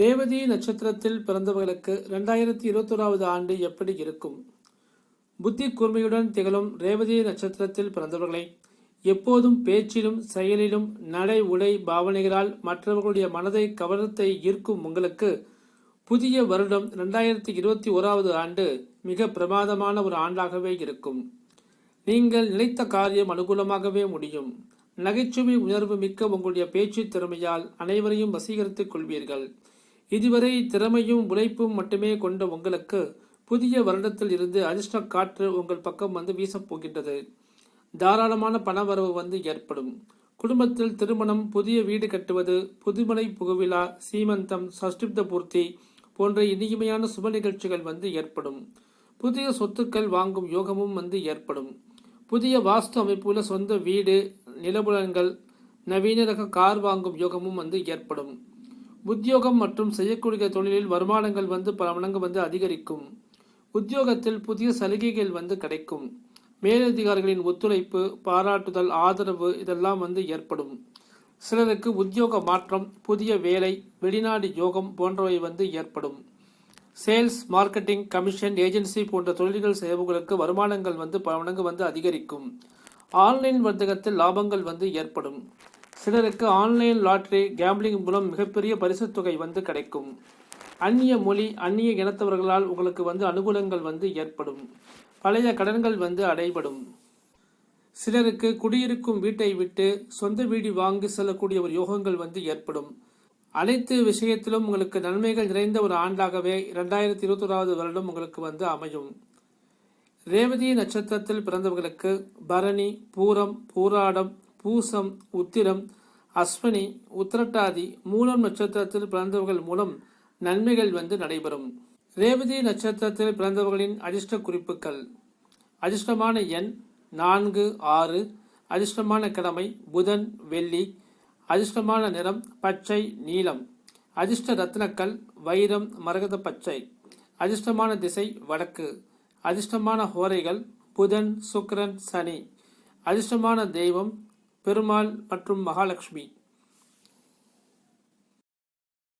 ரேவதி நட்சத்திரத்தில் பிறந்தவர்களுக்கு ரெண்டாயிரத்தி இருபத்தோராவது ஆண்டு எப்படி இருக்கும்? புத்தி கூர்மையுடன் திகழும் ரேவதி நட்சத்திரத்தில் பிறந்தவர்களை எப்போதும் பேச்சிலும் செயலிலும் நடை உடை பாவனைகளால் மற்றவர்களுடைய மனதை கவனத்தை ஈர்க்கும் உங்களுக்கு புதிய வருடம் ரெண்டாயிரத்தி இருபத்தி ஓராவது ஆண்டு மிக பிரமாதமான ஒரு ஆண்டாகவே இருக்கும். நீங்கள் நினைத்த காரியம் அனுகூலமாகவே முடியும். நகைச்சுவை உணர்வு மிக்க உங்களுடைய பேச்சு திறமையால் அனைவரையும் வசீகரித்துக் கொள்வீர்கள். இதுவரை திறமையும் உழைப்பும் மட்டுமே கொண்ட உங்களுக்கு புதிய வருடத்தில் இருந்து அதிர்ஷ்ட காற்று உங்கள் பக்கம் வந்து வீசப்போகின்றது தாராளமான பணவரவு வந்து ஏற்படும். குடும்பத்தில் திருமணம் புதிய வீடு கட்டுவது புதுமனை புகவிழா சீமந்தம் சஷ்டிப்த பூர்த்தி போன்ற இனிமையான சுப நிகழ்ச்சிகள் வந்து ஏற்படும். புதிய சொத்துக்கள் வாங்கும் யோகமும் வந்து ஏற்படும். புதிய வாஸ்து அமைப்புள்ள சொந்த வீடு நிலபுலன்கள் நவீன ரக கார் வாங்கும் யோகமும் வந்து ஏற்படும். உத்தியோகம் மற்றும் செய்யக்கூடிய தொழிலில் வருமானங்கள் வந்து பல மடங்கு வந்து அதிகரிக்கும். உத்தியோகத்தில் புதிய சலுகைகள் வந்து கிடைக்கும். மேலதிகாரிகளின் ஒத்துழைப்பு பாராட்டுதல் ஆதரவு இதெல்லாம் வந்து ஏற்படும். சிலருக்கு உத்தியோக மாற்றம் புதிய வேலை வெளிநாடு யோகம் போன்றவை வந்து ஏற்படும். சேல்ஸ் மார்க்கெட்டிங் கமிஷன் ஏஜென்சி போன்ற தொழில்கள் செய்பவர்களுக்கு வருமானங்கள் வந்து பல மடங்கு வந்து அதிகரிக்கும். ஆன்லைன் வர்த்தகத்தில் லாபங்கள் வந்து ஏற்படும். சிலருக்கு ஆன்லைன் லாட்ரி கேம்பிளிங் மூலம் மிகப்பெரிய பரிசுத் தொகை வந்து கிடைக்கும். அந்நிய மொழி அந்நிய இனத்தவர்களால் உங்களுக்கு வந்து அனுகூலங்கள் வந்து ஏற்படும். பழைய கடன்கள் வந்து அடைபடும். சிலருக்கு குடியிருக்கும் வீட்டை விட்டு சொந்த வீடு வாங்கி செல்லக்கூடிய ஒரு யோகங்கள் வந்து ஏற்படும். அனைத்து விஷயத்திலும் உங்களுக்கு நன்மைகள் நிறைந்த ஒரு ஆண்டாகவே இரண்டாயிரத்தி இருபத்தோராவது வருடம் உங்களுக்கு வந்து அமையும். ரேவதி நட்சத்திரத்தில் பிறந்தவர்களுக்கு பரணி பூரம் பூராடம் பூசம் உத்திரம் அஸ்வினி உத்திரட்டாதி மூலம் நட்சத்திரத்தில் பிறந்தவர்கள் மூலம் நன்மைகள் வந்து நடைபெறும். ரேவதி நட்சத்திரத்தில் பிறந்தவர்களின் அதிர்ஷ்ட குறிப்புகள். அதிர்ஷ்டமான எண் நான்கு ஆறு. அதிர்ஷ்டமான கிழமை புதன் வெள்ளி. அதிர்ஷ்டமான நிறம் பச்சை நீலம். அதிர்ஷ்ட ரத்னக்கல் வைரம் மரகத பச்சை. அதிர்ஷ்டமான திசை வடக்கு. அதிர்ஷ்டமான ஹோரைகள் புதன் சுக்ரன் சனி. அதிர்ஷ்டமான தெய்வம் பெருமாள் மற்றும் மகாலட்சுமி.